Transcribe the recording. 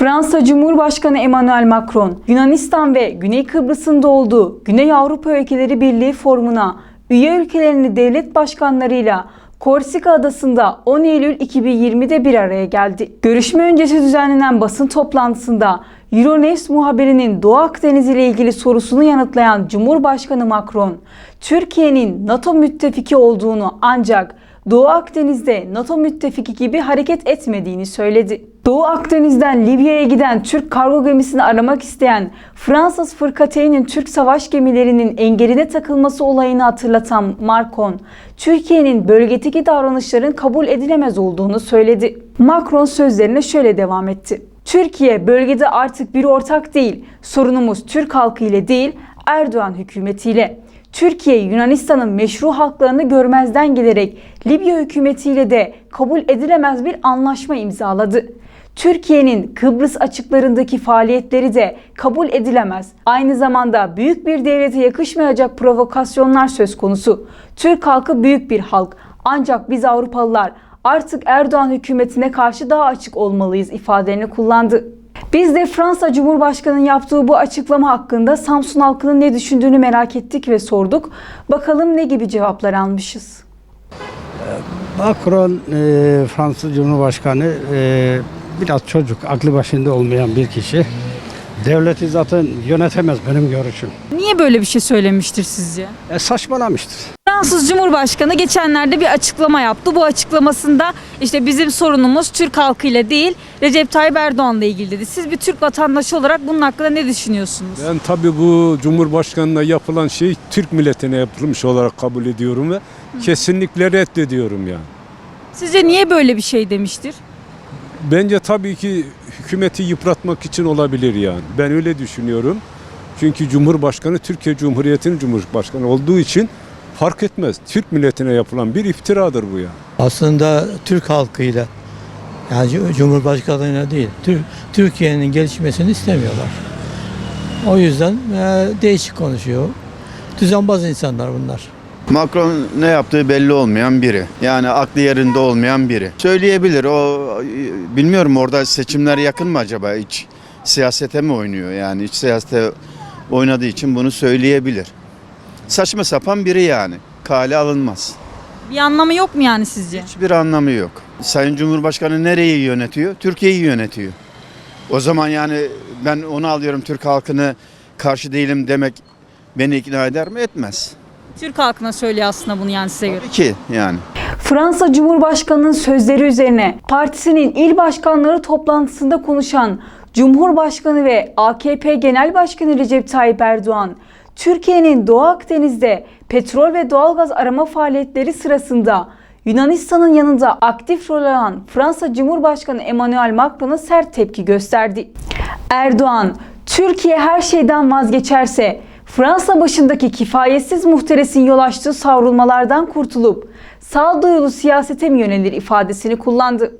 Fransa Cumhurbaşkanı Emmanuel Macron, Yunanistan ve Güney Kıbrıs'ın da olduğu Güney Avrupa Ülkeleri Birliği Formu'na üye ülkelerini devlet başkanlarıyla Korsika Adası'nda 10 Eylül 2020'de bir araya geldi. Görüşme öncesi düzenlenen basın toplantısında Euronews muhabirinin Doğu Akdeniz ile ilgili sorusunu yanıtlayan Cumhurbaşkanı Macron, Türkiye'nin NATO müttefiki olduğunu ancak Doğu Akdeniz'de NATO müttefiki gibi hareket etmediğini söyledi. Doğu Akdeniz'den Libya'ya giden Türk kargo gemisini aramak isteyen Fransız fırkateyn'in Türk savaş gemilerinin engeline takılması olayını hatırlatan Macron, Türkiye'nin bölgedeki davranışların kabul edilemez olduğunu söyledi. Macron sözlerine şöyle devam etti. Türkiye bölgede artık bir ortak değil, sorunumuz Türk halkı ile değil, Erdoğan hükümetiyle. Türkiye Yunanistan'ın meşru haklarını görmezden gelerek Libya hükümetiyle de kabul edilemez bir anlaşma imzaladı. Türkiye'nin Kıbrıs açıklarındaki faaliyetleri de kabul edilemez. Aynı zamanda büyük bir devlete yakışmayacak provokasyonlar söz konusu. Türk halkı büyük bir halk. Ancak biz Avrupalılar artık Erdoğan hükümetine karşı daha açık olmalıyız ifadelerini kullandı. Biz de Fransa Cumhurbaşkanı'nın yaptığı bu açıklama hakkında Samsun halkının ne düşündüğünü merak ettik ve sorduk. Bakalım ne gibi cevaplar almışız. Macron, e, Fransız Cumhurbaşkanı e, biraz çocuk, aklı başında olmayan bir kişi. Devleti zaten yönetemez benim görüşüm. Niye böyle bir şey söylemiştir sizce? E, saçmalamıştır. Fransız Cumhurbaşkanı geçenlerde bir açıklama yaptı. Bu açıklamasında işte bizim sorunumuz Türk halkıyla değil Recep Tayyip Erdoğan'la ilgili dedi. Siz bir Türk vatandaşı olarak bunun hakkında ne düşünüyorsunuz? Ben tabii bu Cumhurbaşkanı'na yapılan şey Türk milletine yapılmış olarak kabul ediyorum ve kesinlikle reddediyorum yani. Sizce niye böyle bir şey demiştir? Bence tabii ki hükümeti yıpratmak için olabilir yani. Ben öyle düşünüyorum. Çünkü Cumhurbaşkanı Türkiye Cumhuriyeti'nin Cumhurbaşkanı olduğu için fark etmez. Türk milletine yapılan bir iftiradır bu ya. aslında Türk halkıyla yani Cum- Cumhurbaşkanlığıyla değil Tür- Türkiye'nin gelişmesini istemiyorlar. O yüzden e, değişik konuşuyor. Düzenbaz insanlar bunlar. Macron ne yaptığı belli olmayan biri. Yani aklı yerinde olmayan biri. Söyleyebilir. O bilmiyorum orada seçimler yakın mı acaba? Hiç siyasete mi oynuyor? Yani iç siyasete oynadığı için bunu söyleyebilir. Saçma sapan biri yani. Kale alınmaz. Bir anlamı yok mu yani sizce? Hiçbir anlamı yok. Sayın Cumhurbaşkanı nereyi yönetiyor? Türkiye'yi yönetiyor. O zaman yani ben onu alıyorum Türk halkını karşı değilim demek beni ikna eder mi? Etmez. Türk halkına söylüyor aslında bunu yani size göre. Tabii ki yani. Fransa Cumhurbaşkanı'nın sözleri üzerine partisinin il başkanları toplantısında konuşan Cumhurbaşkanı ve AKP Genel Başkanı Recep Tayyip Erdoğan, Türkiye'nin Doğu Akdeniz'de petrol ve doğalgaz arama faaliyetleri sırasında Yunanistan'ın yanında aktif rol alan Fransa Cumhurbaşkanı Emmanuel Macron'a sert tepki gösterdi. Erdoğan, Türkiye her şeyden vazgeçerse Fransa başındaki kifayetsiz muhteresin yol açtığı savrulmalardan kurtulup sağduyulu siyasete mi yönelir ifadesini kullandı.